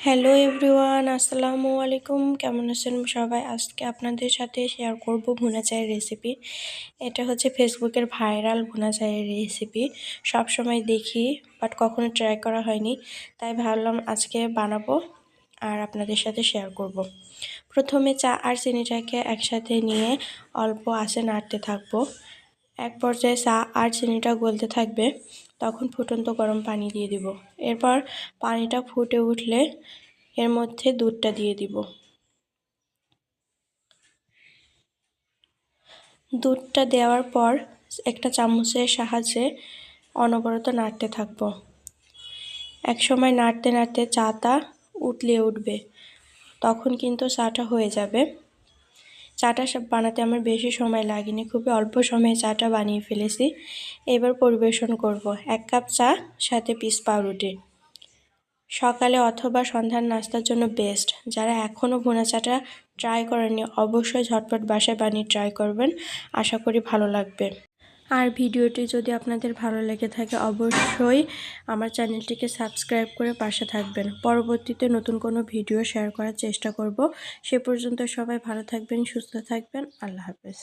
Hello everyone, আসসালামু আলাইকুম। কেমন আছেন সবাই? আজকে আপনাদের সাথে শেয়ার করব ভুনা চায়ের রেসিপি এটা হচ্ছে ফেসবুকের ভাইরাল ভুনা চায়ের রেসিপি সব সময় দেখি বাট কখনো ট্রাই করা হয়নি। তাই ভাবলাম আজকে বানাবো আর আপনাদের সাথে শেয়ার করব। প্রথমে চা আর চিনিটাকে একসাথে নিয়ে অল্প আসে নাড়তে থাকব। এক পর্যায়ে চা আর চিনিটা গলতে থাকবে, তখন ফুটন্ত গরম পানি দিয়ে দিব। এরপর পানিটা ফুটে উঠলে এর মধ্যে দুধটা দিয়ে দিব। দুধটা দেওয়ার পর একটা চামচের সাহায্যে অনবরত নাড়তে থাকব। এক সময় নাড়তে নাড়তে চাটা উতলে উঠবে, তখন কিন্তু চাটা হয়ে যাবে। চাটা বানাতে আমার বেশি সময় লাগেনি। খুবই অল্প সময়ে চাটা বানিয়ে ফেলেছি। এবার পরিবেশন করব। এক কাপ চা, সাথে পিস পাউরুটি। সকালে অথবা সন্ধ্যার নাস্তার জন্য বেস্ট যারা এখনও ভুনা চাটা ট্রাই করেননি, অবশ্যই ঝটপট বাসায় বানিয়ে ট্রাই করবেন। আশা করি ভালো লাগবে। আর ভিডিওটি যদি আপনাদের ভালো লেগে থাকে, অবশ্যই আমার চ্যানেলটিকে সাবস্ক্রাইব করে পাশে থাকবেন। পরবর্তীতে নতুন কোনো ভিডিও শেয়ার করার চেষ্টা করব। সে পর্যন্ত সবাই ভালো থাকবেন, সুস্থ থাকবেন। আল্লাহ হাফেজ।